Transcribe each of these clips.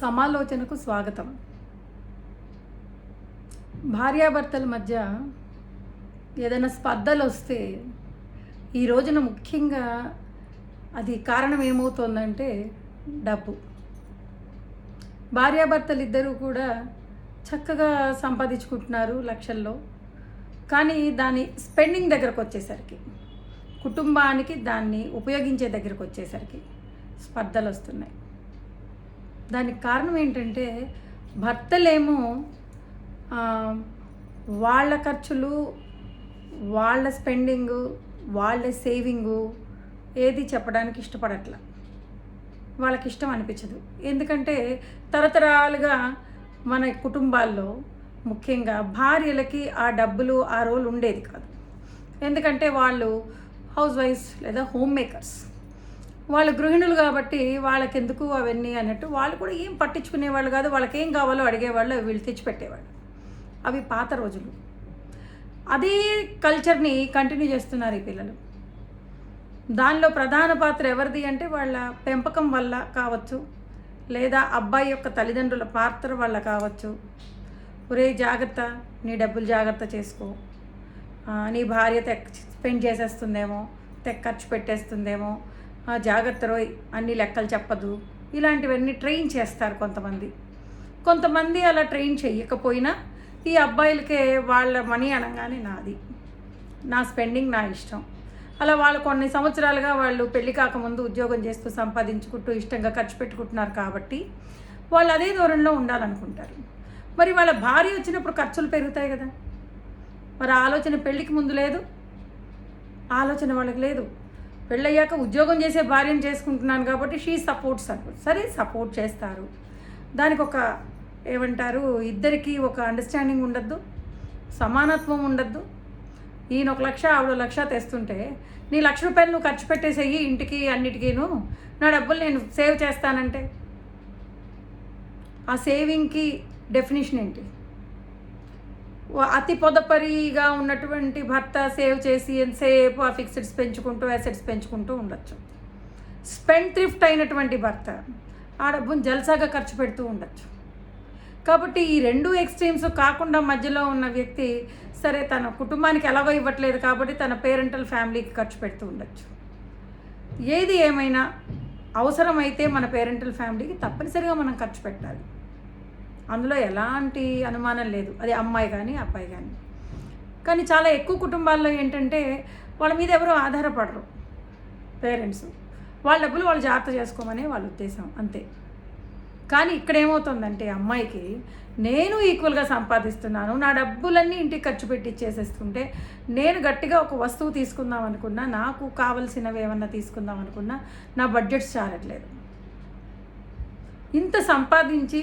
సమాలోచనకు స్వాగతం. భార్యాభర్తల మధ్య ఏదైనా స్పర్ధలు వస్తే ఈ రోజున ముఖ్యంగా అది కారణం ఏమవుతుందంటే డబ్బు. భార్యాభర్తలు ఇద్దరూ కూడా చక్కగా సంపాదించుకుంటున్నారు లక్షల్లో. కానీ దాని స్పెండింగ్ దగ్గరకు వచ్చేసరికి కుటుంబానికి దాన్ని ఉపయోగించే దగ్గరకు వచ్చేసరికి స్పర్ధలు వస్తున్నాయి. దానికి కారణం ఏంటంటే భర్తలేమో వాళ్ళ ఖర్చులు వాళ్ళ స్పెండింగు వాళ్ళ సేవింగు ఏది చెప్పడానికి ఇష్టపడట్ల. వాళ్ళకి ఇష్టం అనిపించదు. ఎందుకంటే తరతరాలుగా మన కుటుంబాల్లో ముఖ్యంగా భార్యలకి ఆ డబ్బులు ఆ రోల్ ఉండేది కాదు. ఎందుకంటే వాళ్ళు హౌస్ వైఫ్స్ లేదా హోమ్ మేకర్స్. వాళ్ళు గృహిణులు కాబట్టి వాళ్ళకెందుకు అవన్నీ అన్నట్టు వాళ్ళు కూడా ఏం పట్టించుకునేవాళ్ళు కాదు వాళ్ళకి ఏం కావాలో అడిగేవాళ్ళు వీళ్ళు తెచ్చిపెట్టేవాళ్ళు. అవి పాత రోజులు. అదే కల్చర్ని కంటిన్యూ చేస్తున్నారు ఈ పిల్లలు. దానిలో ప్రధాన పాత్ర ఎవరిది అంటే వాళ్ళ పెంపకం వల్ల కావచ్చు లేదా అబ్బాయి యొక్క తల్లిదండ్రుల పాత్ర వల్ల కావచ్చు. ఒరే జాగ్రత్త నీ డబ్బులు జాగ్రత్త చేసుకో. నీ భార్య తెక్ స్పెండ్ చేసేస్తుందేమో తెక్ ఖర్చు పెట్టేస్తుందేమో జాగ్రత్త రోయ్ అన్ని లెక్కలు చెప్పదు. ఇలాంటివన్నీ ట్రైన్ చేస్తారు కొంతమంది. కొంతమంది అలా ట్రైన్ చేయకపోయినా ఈ అబ్బాయిలకే వాళ్ళ మనీ అనగానే నాది. నా స్పెండింగ్ నా ఇష్టం. అలా వాళ్ళు కొన్ని సంవత్సరాలుగా వాళ్ళు పెళ్ళి కాకముందు ఉద్యోగం చేస్తూ సంపాదించుకుంటూ ఇష్టంగా ఖర్చు పెట్టుకుంటున్నారు కాబట్టి వాళ్ళు అదే దూరంలో ఉండాలనుకుంటారు. మరి వాళ్ళ భార్య వచ్చినప్పుడు ఖర్చులు పెరుగుతాయి కదా. మరి ఆలోచన పెళ్ళికి ముందు లేదు. ఆలోచన వాళ్ళకి లేదు. పెళ్ళయ్యాక ఉద్యోగం చేసే భార్యను చేసుకుంటున్నాను కాబట్టి షీ సపోర్ట్ సపోర్ట్ సరే సపోర్ట్ చేస్తారు. దానికి ఒక ఏమంటారు ఇద్దరికి ఒక అండర్స్టాండింగ్ ఉండద్దు సమానత్వం ఉండద్దు. ఈయన ఒక లక్ష ఆవిడ లక్ష తెస్తుంటే నీ లక్ష రూపాయలు నువ్వు ఖర్చు పెట్టేసేయి ఇంటికి అన్నిటికీను. నా డబ్బులు నేను సేవ్ చేస్తానంటే. ఆ సేవింగ్కి డెఫినేషన్ ఏంటి? అతి పొదపరిగా ఉన్నటువంటి భర్త సేవ్ చేసి ఎంతసేపు ఆ ఫిక్స్డ్స్ పెంచుకుంటూ అసెట్స్ పెంచుకుంటూ ఉండొచ్చు. స్పెండ్ థ్రిఫ్ట్ అయినటువంటి భర్త ఆ డబ్బును జల్సాగా ఖర్చు పెడుతూ ఉండొచ్చు. కాబట్టి ఈ రెండు ఎక్స్ట్రీమ్స్ కాకుండా మధ్యలో ఉన్న వ్యక్తి సరే తన కుటుంబానికి ఎలాగో ఇవ్వట్లేదు కాబట్టి తన పేరెంటల్ ఫ్యామిలీకి ఖర్చు పెడుతూ ఉండొచ్చు. ఏది ఏమైనా అవసరమైతే మన పేరెంటల్ ఫ్యామిలీకి తప్పనిసరిగా మనం ఖర్చు పెట్టాలి. అందులో ఎలాంటి అనుమానం లేదు. అది అమ్మాయి కానీ అబ్బాయి కానీ కానీ చాలా ఎక్కువ కుటుంబాల్లో ఏంటంటే వాళ్ళ మీద ఎవరో ఆధారపడరు పేరెంట్స్. వాళ్ళ డబ్బులు వాళ్ళు జాగ్రత్త చేసుకోమనే వాళ్ళ ఉద్దేశం అంతే. కానీ ఇక్కడ ఏమవుతుందంటే అమ్మాయికి నేను ఈక్వల్గా సంపాదిస్తున్నాను నా డబ్బులన్నీ ఇంటికి ఖర్చు పెట్టి ఇచ్చేసేస్తుంటే నేను గట్టిగా ఒక వస్తువు తీసుకుందాం అనుకున్నా నాకు కావలసినవి ఏమన్నా తీసుకుందాం అనుకున్నా నా బడ్జెట్స్ చాలట్లేదు. ఇంత సంపాదించి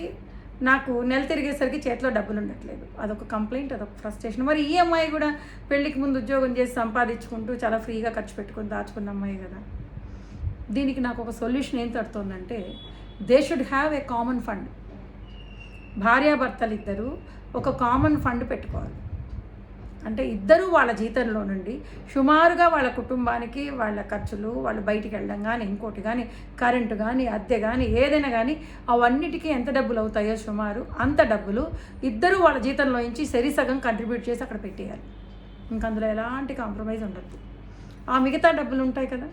నాకు నెల తిరిగేసరికి చేతిలో డబ్బులు ఉండట్లేదు. అదొక కంప్లైంట్ అదొక ఫ్రస్ట్రేషన్ మరి ఈ అమ్మాయి కూడా పెళ్ళికి ముందు ఉద్యోగం చేసి సంపాదించుకుంటూ చాలా ఫ్రీగా ఖర్చు పెట్టుకుని దాచుకున్న అమ్మాయి కదా. దీనికి నాకు ఒక సొల్యూషన్ ఏం తడుతుందంటే they should have a common fund భార్యాభర్తలు ఇద్దరు ఒక కామన్ ఫండ్ పెట్టుకోవాలి. అంటే ఇద్దరూ వాళ్ళ జీతంలో నుండి సుమారుగా వాళ్ళ కుటుంబానికి వాళ్ళ ఖర్చులు వాళ్ళు బయటికి వెళ్ళడం కానీ ఇంకోటి కానీ కరెంటు కానీ అద్దె కానీ ఏదైనా కానీ అవన్నిటికీ ఎంత డబ్బులు అవుతాయో సుమారు అంత డబ్బులు ఇద్దరూ వాళ్ళ జీతంలో నుంచి సరిసగం కంట్రిబ్యూట్ చేసి అక్కడ పెట్టేయాలి. ఇంక అందులో ఎలాంటి కాంప్రమైజ్ ఉండద్దు ఆ మిగతా డబ్బులు ఉంటాయి కదా.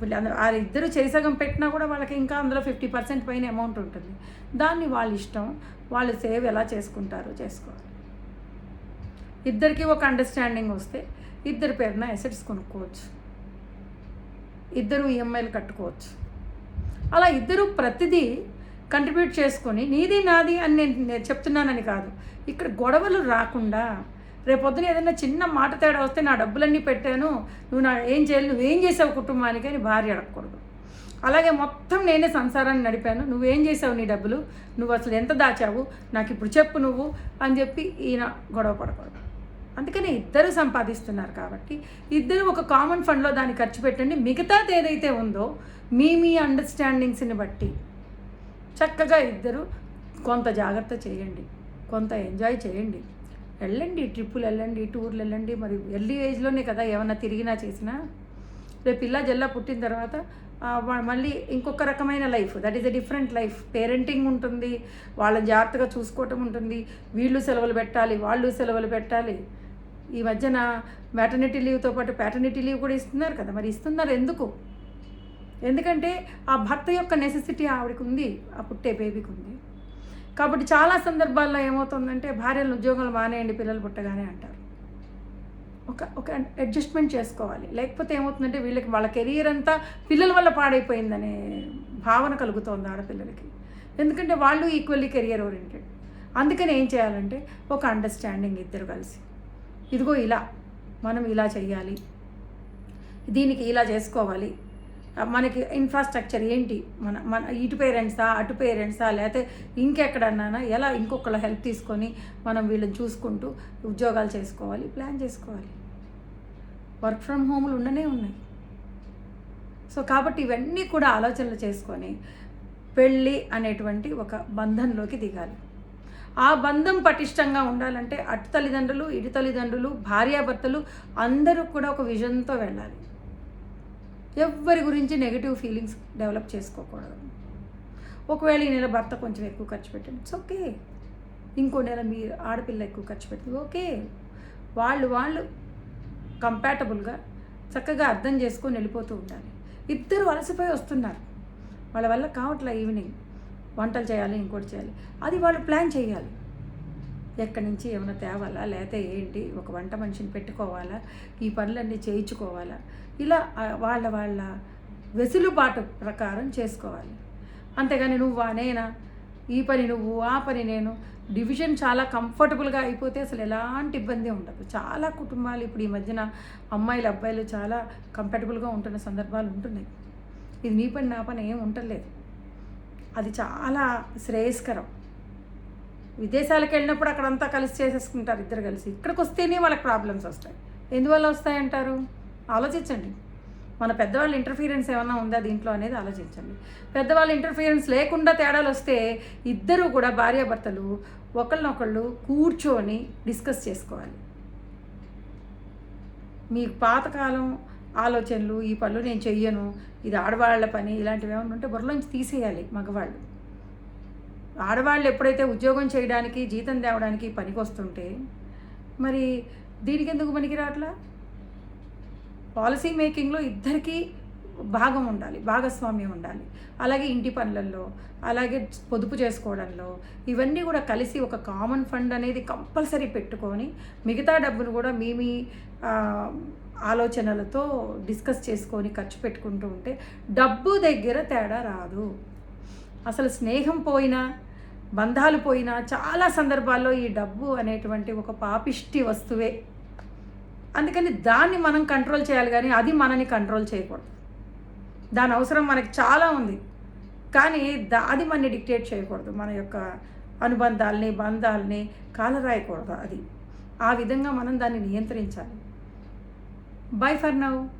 వీళ్ళు ఆ ఇద్దరు చేసగం పెట్టినా కూడా వాళ్ళకి ఇంకా అందులో ఫిఫ్టీ పర్సెంట్ పైన అమౌంట్ ఉంటుంది. దాన్ని వాళ్ళ ఇష్టం వాళ్ళు సేవ్ ఎలా చేసుకుంటారో చేసుకోవాలి. ఇద్దరికి ఒక అండర్స్టాండింగ్ వస్తే ఇద్దరి పేరున అసెట్స్ కొనుక్కోవచ్చు. ఇద్దరు ఈఎంఐలు కట్టుకోవచ్చు. అలా ఇద్దరు ప్రతిదీ కంట్రిబ్యూట్ చేసుకొని నీది నాది అని నేను నేను చెప్తున్నానని కాదు. ఇక్కడ గొడవలు రాకుండా రేపొద్దున ఏదైనా చిన్న మాట తేడా వస్తే నా డబ్బులన్నీ పెట్టాను నువ్వు నా ఏం చేయాలి నువ్వేం చేసావు కుటుంబానికి అని భార్య అడగకూడదు. అలాగే మొత్తం నేనే సంసారాన్ని నడిపాను నువ్వేం చేసావు నీ డబ్బులు నువ్వు అసలు ఎంత దాచావు నాకు ఇప్పుడు చెప్పు నువ్వు అని చెప్పి ఈయన గొడవ పడకూడదు. అందుకని ఇద్దరు సంపాదిస్తున్నారు కాబట్టి ఇద్దరు ఒక కామన్ ఫండ్లో దాన్ని ఖర్చు పెట్టండి. మిగతాది ఏదైతే ఉందో మీ మీ అండర్స్టాండింగ్స్ని బట్టి చక్కగా ఇద్దరు కొంత జాగ్రత్త చేయండి. కొంత ఎంజాయ్ చేయండి. వెళ్ళండి ట్రిప్పులు వెళ్ళండి టూర్లు వెళ్ళండి. మరి ఎర్లీ ఏజ్లోనే కదా ఏమన్నా తిరిగినా చేసినా. రేపు పిల్ల జల్ల పుట్టిన తర్వాత మళ్ళీ ఇంకొక రకమైన life that is a different life parenting ఉంటుంది వాళ్ళని జాగ్రత్తగా చూసుకోవటం ఉంటుంది. వీళ్ళు సెలవులు పెట్టాలి వాళ్ళు సెలవులు పెట్టాలి. ఈ మధ్యన మ్యాటర్నిటీ లీవ్తో పాటు ప్యాటర్నిటీ లీవ్ కూడా ఇస్తున్నారు కదా మరి ఇస్తున్నారు ఎందుకు? ఎందుకంటే ఆ భర్త యొక్క నెసెసిటీ ఆవిడకి ఉంది ఆ పుట్టే బేబీకి ఉంది. కాబట్టి చాలా సందర్భాల్లో ఏమవుతుందంటే భార్యలు ఉద్యోగాలు మానేయండి పిల్లలు పుట్టగానే అంటారు. ఒక ఒక అడ్జస్ట్మెంట్ చేసుకోవాలి. లేకపోతే ఏమవుతుందంటే వీళ్ళకి వాళ్ళ కెరీర్ అంతా పిల్లల వల్ల పాడైపోయిందనే భావన కలుగుతోంది ఆడపిల్లలకి. ఎందుకంటే వాళ్ళు ఈక్వల్లీ కెరియర్ ఓరియంటెడ్ అందుకని ఏం చేయాలంటే ఒక అండర్స్టాండింగ్ ఇద్దరు కలిసి ఇదిగో ఇలా మనం ఇలా చేయాలి దీనికి ఇలా చేసుకోవాలి. మనకి ఇన్ఫ్రాస్ట్రక్చర్ ఏంటి? మన మన ఇటు పేరెంట్సా అటు పేరెంట్సా లేకపోతే ఇంకెక్కడన్నా ఎలా ఇంకొకళ్ళ హెల్ప్ తీసుకొని మనం వీళ్ళని చూసుకుంటూ ఉద్యోగాలు చేసుకోవాలి ప్లాన్ చేసుకోవాలి. వర్క్ ఫ్రమ్ హోమ్లు ఉండనే ఉన్నాయి. సో కాబట్టి ఇవన్నీ కూడా ఆలోచనలు చేసుకొని పెళ్ళి అనేటువంటి ఒక బంధంలోకి దిగాలి. ఆ బంధం పటిష్టంగా ఉండాలంటే అటు తల్లిదండ్రులు ఇటు తల్లిదండ్రులు భార్యాభర్తలు అందరూ కూడా ఒక విజన్తో వెళ్ళాలి. ఎవ్వరి గురించి నెగిటివ్ ఫీలింగ్స్ డెవలప్ చేసుకోకూడదు. ఒకవేళ ఈ నెల భర్త కొంచెం ఎక్కువ ఖర్చు పెట్టండి ఇట్స్ ఓకే ఇంకో నెల మీ ఆడపిల్ల ఎక్కువ ఖర్చు పెట్టింది ఓకే వాళ్ళు వాళ్ళు కంపాటబుల్గా చక్కగా అర్థం చేసుకొని వెళ్ళిపోతూ ఉండాలి. ఇద్దరు అలసిపోయి వస్తున్నారు. వాళ్ళ వల్ల కావట్లే ఈవినింగ్ వంటలు చేయాలి ఇంకోటి చేయాలి. అది వాళ్ళు ప్లాన్ చేయాలి. ఎక్కడి నుంచి ఏమైనా తేవాలా? లేకపోతే ఏంటి? ఒక వంట మనిషిని పెట్టుకోవాలా? ఈ పనులన్నీ చేయించుకోవాలా? ఇలా వాళ్ళ వాళ్ళ వెసులుబాటు ప్రకారం చేసుకోవాలి. అంతేగాని నువ్వు నేనా? ఈ పని నువ్వు ఆ పని నేను. డివిజన్ చాలా కంఫర్టబుల్గా అయిపోతే అసలు ఎలాంటి ఇబ్బంది ఉండదు. చాలా కుటుంబాలు ఇప్పుడు ఈ మధ్యన అమ్మాయిలు అబ్బాయిలు చాలా కంఫర్టబుల్గా ఉంటున్న సందర్భాలు ఉంటున్నాయి. ఇది నీ పని నా పని ఏం ఉండలేదు అది చాలా శ్రేయస్కరం. విదేశాలకు వెళ్ళినప్పుడు అక్కడంతా కలిసి చేసేసుకుంటారు ఇద్దరు కలిసి. ఇక్కడికి వస్తేనే వాళ్ళకి ప్రాబ్లమ్స్ వస్తాయి. ఎందువల్ల వస్తాయంటారు? ఆలోచించండి. మన పెద్దవాళ్ళ ఇంటర్ఫీరెన్స్ ఏమన్నా ఉందా దీంట్లో అనేది ఆలోచించండి. పెద్దవాళ్ళ ఇంటర్ఫీరెన్స్ లేకుండా తేడాలు వస్తే ఇద్దరు కూడా భార్యాభర్తలు ఒకళ్ళనొకళ్ళు కూర్చొని డిస్కస్ చేసుకోవాలి. మీ పాతకాలం ఆలోచనలు ఈ పనులు నేను చెయ్యను ఇది ఆడవాళ్ళ పని ఇలాంటివి ఏమైనా ఉంటే బుర్రలోంచి తీసేయాలి మగవాళ్ళు. ఆడవాళ్ళు ఎప్పుడైతే ఉద్యోగం చేయడానికి జీతం తేవడానికి పనికి వస్తుంటే మరి దీనికి ఎందుకు పనికి రావట్లా పాలసీ మేకింగ్లో ఇద్దరికీ భాగం ఉండాలి భాగస్వామ్యం ఉండాలి. అలాగే ఇంటి పనులలో అలాగే పొదుపు చేసుకోవడంలో ఇవన్నీ కూడా కలిసి ఒక కామన్ ఫండ్ అనేది కంపల్సరీ పెట్టుకొని మిగతా డబ్బును కూడా మీ మీ ఆలోచనలతో డిస్కస్ చేసుకొని ఖర్చు పెట్టుకుంటూ ఉంటే డబ్బు దగ్గర తేడా రాదు. అసలు స్నేహం పోయినా బంధాలు పోయినా చాలా సందర్భాల్లో ఈ డబ్బు అనేటువంటి ఒక పాపిష్టి వస్తువే. అందుకని దాన్ని మనం కంట్రోల్ చేయాలి కానీ అది మనని కంట్రోల్ చేయకూడదు. దాని అవసరం మనకి చాలా ఉంది. కానీ దా అది మనని డిక్టేట్ చేయకూడదు. మన యొక్క అనుబంధాలని బంధాలని కాలరాయకూడదు అది. ఆ విధంగా మనం దాన్ని నియంత్రించాలి. Bye for now.